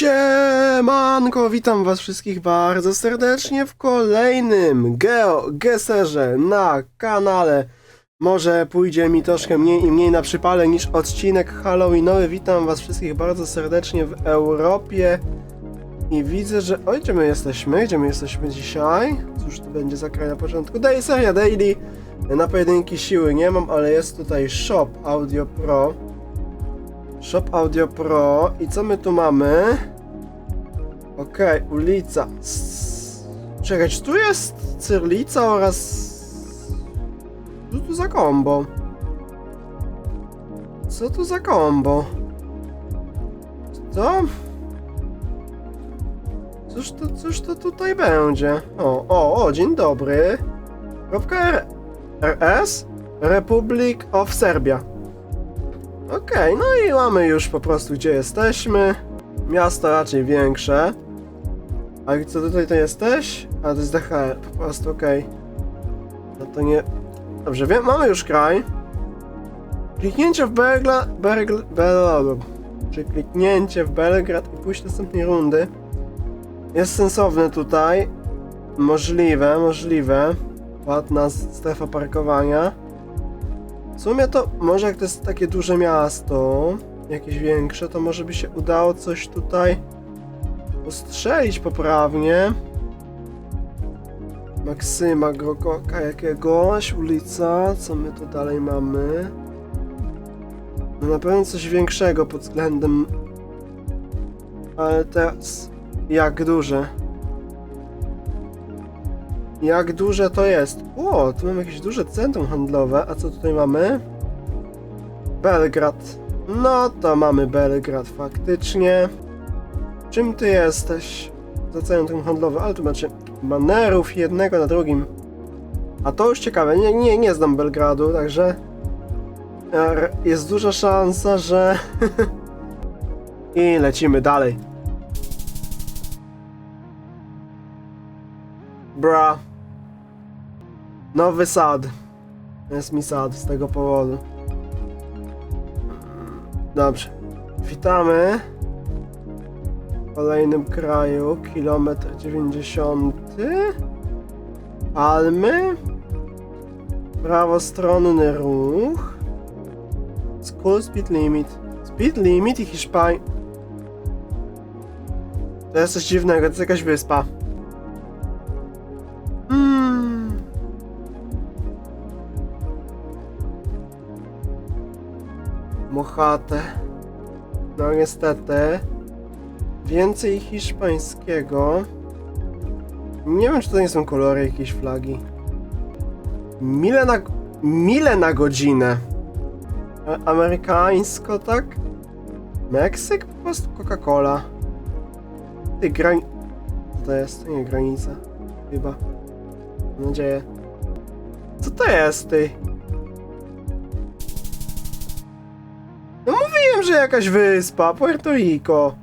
Siemanko, witam was wszystkich bardzo serdecznie w kolejnym Geo Geserze na kanale. Może pójdzie mi troszkę mniej i mniej na przypale niż odcinek Halloweenowy. Witam was wszystkich bardzo serdecznie w Europie. I widzę, że... Oj, gdzie my jesteśmy? Gdzie my jesteśmy dzisiaj? Cóż to będzie za kraj na początku? Daily seria Daily. Na pojedynki siły nie mam, ale jest tutaj Shop Audio Pro. Shop Audio Pro. I co my tu mamy? Okej, ulica. S- Czekaj, czy tu jest Cyrlica oraz... Co tu za kombo? Co tu za kombo? Co? Cóż to, cóż to tutaj będzie? O, o, o, dzień dobry. Kropka RS? Republic of Serbia. Okej, no i mamy już po prostu gdzie jesteśmy. Miasto raczej większe. A co tutaj to jesteś? A to jest DHR, po prostu okej. No to nie... Dobrze, wiem, mamy już kraj. Kliknięcie w Bergla... Bergl... Bel... Czy kliknięcie w Belgrad i pójść do następnej rundy jest sensowne tutaj. Możliwe, możliwe. Ładna strefa parkowania. W sumie to może jak to jest takie duże miasto, jakieś większe, to może by się udało coś tutaj postrzelić poprawnie. Maksyma Grokoka jakiegoś, ulica, co my tu dalej mamy? No na pewno coś większego pod względem... Ale teraz... Jak duże? Jak duże to jest? O, tu mamy jakieś duże centrum handlowe. A co tutaj mamy? Belgrad. No to mamy Belgrad faktycznie. Czym ty jesteś? Za centrum handlowe, ale tu macie banerów jednego na drugim. A to już ciekawe, nie, nie, nie znam Belgradu, także er, jest duża szansa, że... I lecimy dalej. Bra. Nowy sad. Jest mi sad z tego powodu. Dobrze. Witamy. W kolejnym kraju. Kilometr 90. Palmy. Prawostronny ruch. School speed limit. Speed limit i Hiszpania. To jest coś dziwnego, to jest jakaś wyspa. Mochate. No niestety. Więcej hiszpańskiego. Nie wiem, czy to nie są kolory jakiejś flagi. Mile na, mile na godzinę. Amerykańsko, tak? Meksyk? Po prostu Coca-Cola. Ty. Co to jest? Nie granica. Chyba. Mam nadzieję. Co to jest, ty? Że jakaś wyspa, Puerto Rico.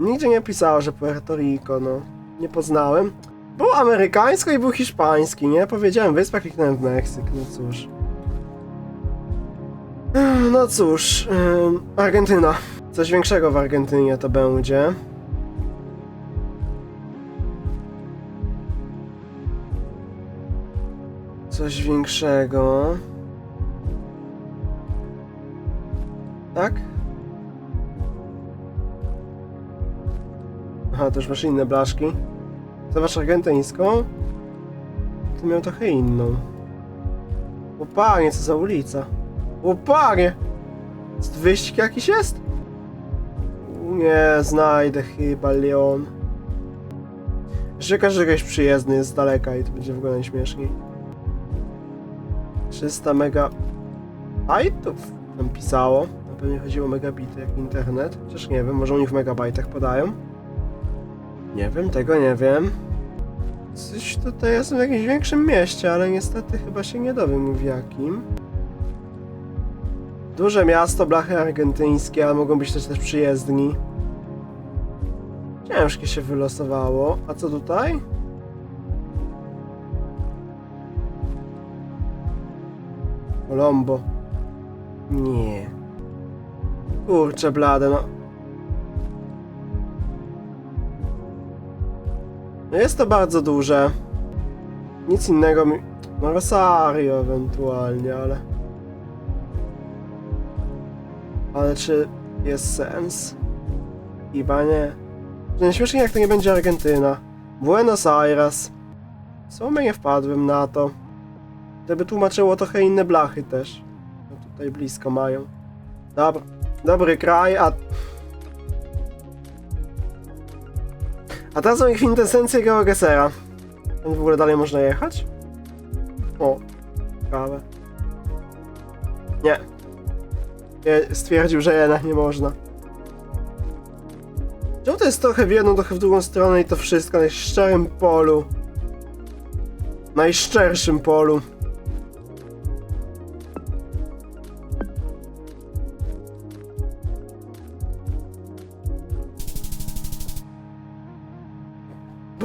Nigdzie nie pisało, że Puerto Rico, no. Nie poznałem. Był amerykańsko i był hiszpański, nie? Powiedziałem wyspa, kliknąłem w Meksyk, no cóż. No cóż, Argentyna. Coś większego w Argentynie to będzie. Coś większego. Tak? Aha, już masz inne blaszki. Zobacz argentyńską. To miał trochę inną. O co za ulica. O panie! Wyścig jakiś jest? Nie, znajdę chyba Leon. Jeszcze każdy jakiś przyjezdny jest z daleka i to będzie w ogóle najśmieszniej. 300 megabajtów tam pisało. Na pewno chodziło o megabity jak internet. Chociaż nie wiem, może oni w megabajtach podają. Nie wiem, tego nie wiem. Coś tutaj jestem w jakimś większym mieście, ale niestety chyba się nie dowiem w jakim. Duże miasto, blachy argentyńskie, ale mogą być też też przyjezdni. Ciężkie się wylosowało. A co tutaj? Colombo. Nie. Kurczę blade, no. No jest to bardzo duże. Nic innego mi... No Rosario ewentualnie, ale... Ale czy jest sens? Chyba nie. Najśmieszniej jak to nie będzie Argentyna. Buenos Aires. W sumie nie wpadłem na to. Gdyby tłumaczyło trochę inne blachy też. No tutaj blisko mają. Dobra. Dobry kraj, a... A teraz mamy kwintesencję Georgesera. Tam w ogóle dalej można jechać? O, ciekawe. Nie. Stwierdził, że jednak nie można. Czemu to jest trochę w jedną, trochę w drugą stronę i to wszystko na najszczerym polu? Najszczerszym polu.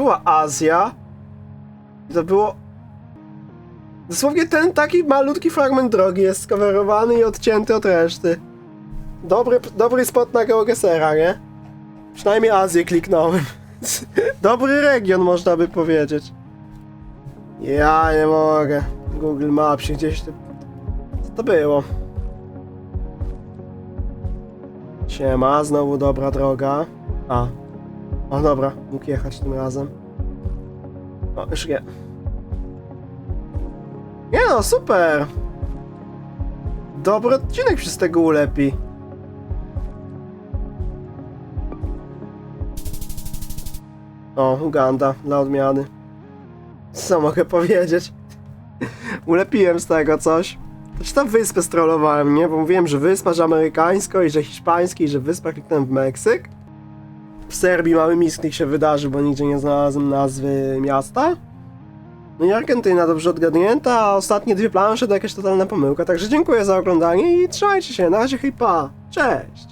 Była Azja. To było. Dosłownie ten taki malutki fragment drogi jest skowerowany i odcięty od reszty. Dobry, dobry spot na Geogesera, nie? Przynajmniej Azję kliknąłem. Dobry region, można by powiedzieć. Ja nie mogę. Google Maps gdzieś to... Co to było? Siema, znowu dobra droga. A. O dobra, mógł jechać tym razem. O, już nie. Nie no, super! Dobry odcinek przez tego ulepi. O, Uganda, dla odmiany. Co mogę powiedzieć? Ulepiłem z tego coś. Znaczy tam wyspę strollowałem, nie? Bo mówiłem, że wyspa, że amerykańsko i że hiszpański i że wyspa kliknąłem w Meksyk. W Serbii mały misklik się wydarzył, bo nigdzie nie znalazłem nazwy miasta. No i Argentyna dobrze odgadnięta, a ostatnie dwie plansze to jakaś totalna pomyłka. Także dziękuję za oglądanie i trzymajcie się. Na razie, pa. Cześć!